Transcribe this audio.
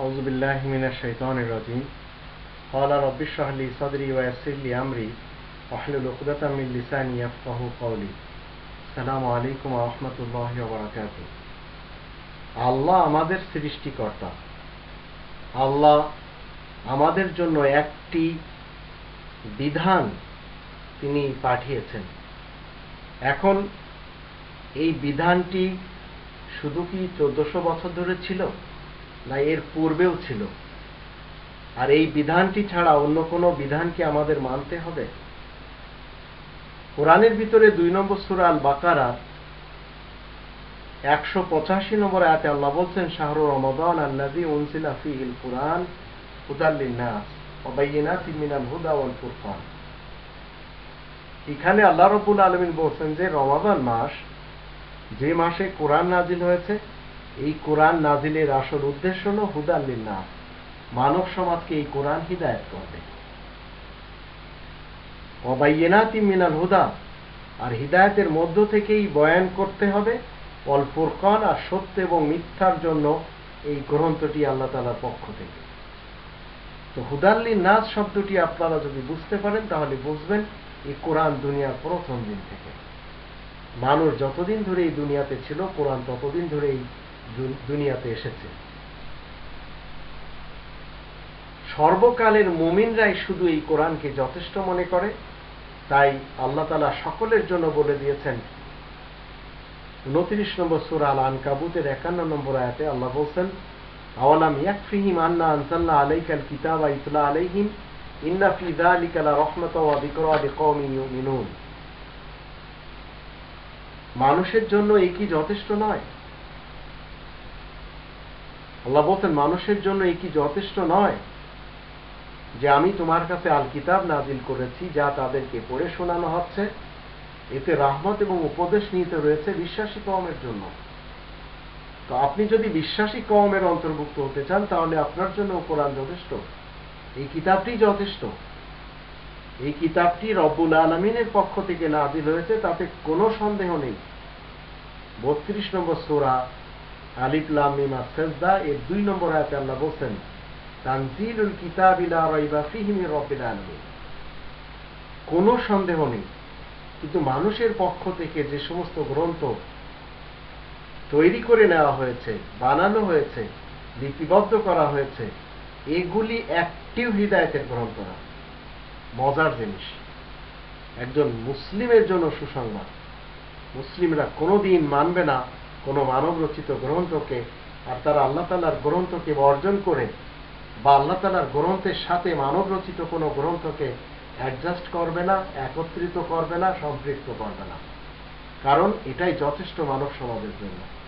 أعوذ بالله من الشيطان الرجيم قال رب اشرح لي صدري ويسر لي أمري واحلل عقدة من لساني يفقه قولي السلام عليكم ورحمة الله وبركاته আল্লাহ আমাদের সৃষ্টিকর্তা আল্লাহ আমাদের জন্য একটি বিধান তিনি পাঠিয়েছেন এখন এই বিধানটি শুধু কি চোদ্দশো বছর ধরে ছিল না, এর পূর্বেও ছিল। আর এই বিধানটি ছাড়া অন্য কোনো বিধান কি আমাদের মানতে হবে? কোরআনের ভিতরে দুই নম্বর সুরা আল বাকারা একশো পঁচাশি নম্বর আয়াতে আল্লাহ বলছেন, শাহরু রমাদান আল্লাজি উনসিলা ফিহিল কুরআন হুদাল্লিন নাস ওবাইয়িনাতিন মিনাল হুদা ওয়াল ফুরকান। এখানে আল্লাহ রব্বুল আলমিন বলছেন যে রমাদান মাস, যে মাসে কোরআন নাজিল হয়েছে এই কোরআন নাজিলের আসল উদ্দেশ্য হল হুদাল্লিন মানব সমাজকে এই কোরআন হিদায়ত করবে। অবাইয়েনাতি মিনাল হুদা, আর হিদায়তের মধ্য থেকেই বয়ান করতে হবে অল ফুরকান আর সত্য এবং মিথ্যার জন্য এই গ্রন্থটি আল্লাহ তালার পক্ষ থেকে। তো হুদাল্লি নাস শব্দটি আপনারা যদি বুঝতে পারেন, তাহলে বুঝবেন এই কোরআন দুনিয়ার প্রথম দিন থেকে। মানুষ যতদিন ধরে এই দুনিয়াতে ছিল, কোরআন ততদিন ধরে এই দুনিয়াতে এসেছে। সর্বকালের মুমিনরাই শুধু এই কোরআনকে যথেষ্ট মনে করে, তাই আল্লাহ তালা সকলের জন্য বলে দিয়েছেন, উনত্রিশ নম্বর সুরা আল আনকাবুতের একান্ন নম্বর আয়াতে আল্লাহ বলছেন, আওয়ালাম ইয়াকফিহিম আন্না আনসাল্লাহ আলাইকাল কিতাবা ইতলা আলাইহিম, ইন্না ফি যালিকা লা ওয়া যিকরা লিকাওমিন ইউমিনুন। মানুষের জন্য এ কি যথেষ্ট নয়? আল্লাহ বলছেন, মানুষের জন্য এই কি যথেষ্ট নয় যে আমি তোমার কাছে আল কিতাব নাজিল করেছি যা তাদেরকে পড়ে শোনানো হচ্ছে? এতে রাহমত এবং উপদেশ নিতে রয়েছে বিশ্বাসী কমের জন্য। তো আপনি যদি বিশ্বাসী কমের অন্তর্ভুক্ত হতে চান, তাহলে আপনার জন্য কোরআন যথেষ্ট। এই কিতাবটি যথেষ্ট। এই কিতাবটি রব্বুল আলমিনের পক্ষ থেকে নাজিল হয়েছে, তাতে কোনো সন্দেহ নেই। বত্রিশ নম্বর সোরা কোনো সন্দেহ নেই, কিন্তু মানুষের পক্ষ থেকে যে সমস্ত গ্রন্থ তৈরি করে নেওয়া হয়েছে, বানানো হয়েছে, লিপিবদ্ধ করা হয়েছে, এগুলি একটিও হৃদায়তের গ্রন্থ না। মজার জিনিস, একজন মুসলিমের জন্য সুসংবাদ। মুসলিমরা কোনোদিন মানবে না কোনো মানব রচিত গ্রন্থকে আর তারা আল্লাহ তালার গ্রন্থকে বর্জন করে বা আল্লাহ তালার গ্রন্থের সাথে মানব রচিত কোনো গ্রন্থকে অ্যাডজাস্ট করবে না, একত্রিত করবে না, সম্পৃক্ত করবে না। কারণ এটাই যথেষ্ট মানব সমাজের জন্য।